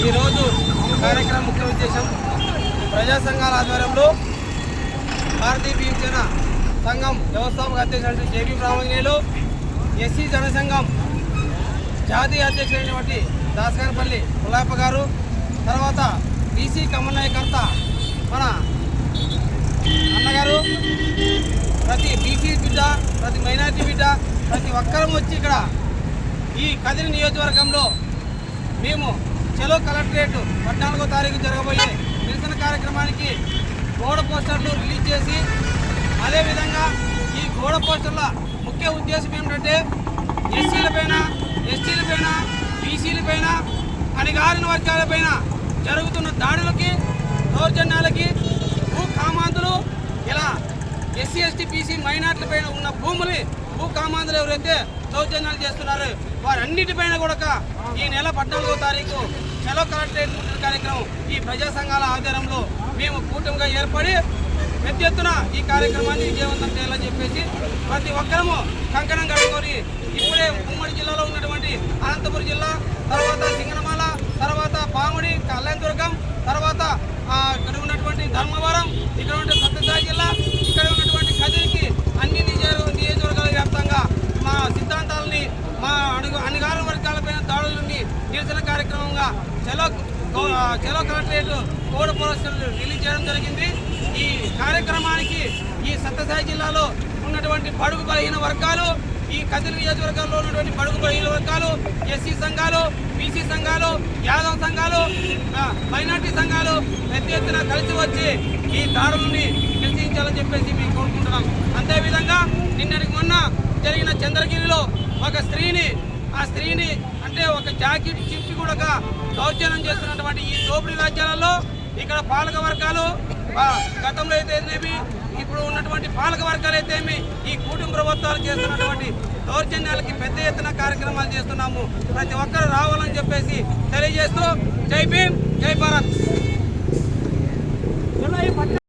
ఈరోజు కార్యక్రమం ముఖ్య ఉద్దేశం ప్రజా సంఘాల ఆధ్వర్యంలో భారతీయ భీమసేన సంఘం వ్యవస్థాపక అధ్యక్షుడు జేబీ బ్రాహ్మణ్యులు ఎస్సీ జనసంఘం జాతీయ అధ్యక్షుడైనటువంటి దాసగారిపల్లి పుల్లాయప్ప గారు తర్వాత బీసీ కమలనాయకర్త మన అన్నగారు ప్రతి బీసీ బిడ్డ ప్రతి మైనార్టీ బిడ్డ ప్రతి ఒక్కరం వచ్చి ఇక్కడ ఈ కదిరి నియోజకవర్గంలో మేము చెలో కలెక్టరేట్ పద్నాలుగో తారీఖు జరగబోయే నిరసన కార్యక్రమానికి గోడ పోస్టర్లు రిలీజ్ చేసి అదేవిధంగా ఈ గోడ పోస్టర్ల ముఖ్య ఉద్దేశం ఏమిటంటే ఎస్సీలపైన పైన బీసీలపైన పైన పైన అణిగారిన వర్గాల పైన జరుగుతున్న దాడులకి దౌర్జన్యాలకి భూ కామాంతులు ఇలా ఎస్సీ ఎస్టీ బీసీ మైనార్టీలపైన ఉన్న భూములు భూ కామాంతులు ఎవరైతే దౌర్జన్యాలు చేస్తున్నారో వారన్నిటిపైన కూడా ఈ నెల పద్నాలుగో తారీఖు చలో కలెక్టరేట్ ముట్టడి కార్యక్రమం ఈ ప్రజా సంఘాల ఆధారంలో మేము కూటమిగా ఏర్పడి పెద్ద ఎత్తున ఈ కార్యక్రమాన్ని విజయవంతం చేయాలని చెప్పేసి ప్రతి ఒక్కరము కంకణం కట్టుకొని ఇప్పుడే ఉమ్మడి జిల్లాలో ఉన్నటువంటి అనంతపురం జిల్లా తర్వాత సింగనమాల తర్వాత పాముడి కళ్యాణదుర్గం తర్వాత ఇక్కడ ఉన్నటువంటి ధర్మవరం ఇక్కడ ఉన్న సత్యసాయి జిల్లా ఇక్కడ ఉన్నటువంటి కదిరికి అన్ని నియోజక నియోజకవర్గాల వ్యాప్తంగా మా సిద్ధాంతాలని మా అణుగు అణిగారు వర్గాలపైన దాడులని నిరసన కార్యక్రమంగా చలో గో- చలో కలెక్టరేట్ కోడ్ పోస్టర్లు రిలీజ్ చేయడం జరిగింది. ఈ కార్యక్రమానికి ఈ సత్యసాయి జిల్లాలో ఉన్నటువంటి బడుగు బలహీన వర్గాలు ఈ కదిరి నియోజకవర్గంలో ఉన్నటువంటి బడుగు బలహీన వర్గాలు ఎస్సీ సంఘాలు బీసీ సంఘాలు యాదవ్ సంఘాలు మైనార్టీ సంఘాలు పెద్ద ఎత్తున కలిసి వచ్చి ఈ దాడులని నిశ్చయించాలని చెప్పేసి మేము కోరుకుంటున్నాం. అంతేవిధంగా ఆ స్త్రీని అంటే ఒక జాకెట్ చిప్పి కూడా దౌర్జన్యం చేస్తున్నటువంటి ఈ దోపిడి రాజ్యాలలో ఇక్కడ పాలక వర్గాలు గతంలో అయితే ఏమి ఇప్పుడు ఉన్నటువంటి పాలక వర్గాలైతేమి ఈ కూటమి ప్రభుత్వాలు చేస్తున్నటువంటి దౌర్జన్యాలకి పెద్ద ఎత్తున కార్యక్రమాలు చేస్తున్నాము. ప్రతి ఒక్కరు రావాలని చెప్పేసి తెలియజేస్తూ జై భీమ్ జై భారత్.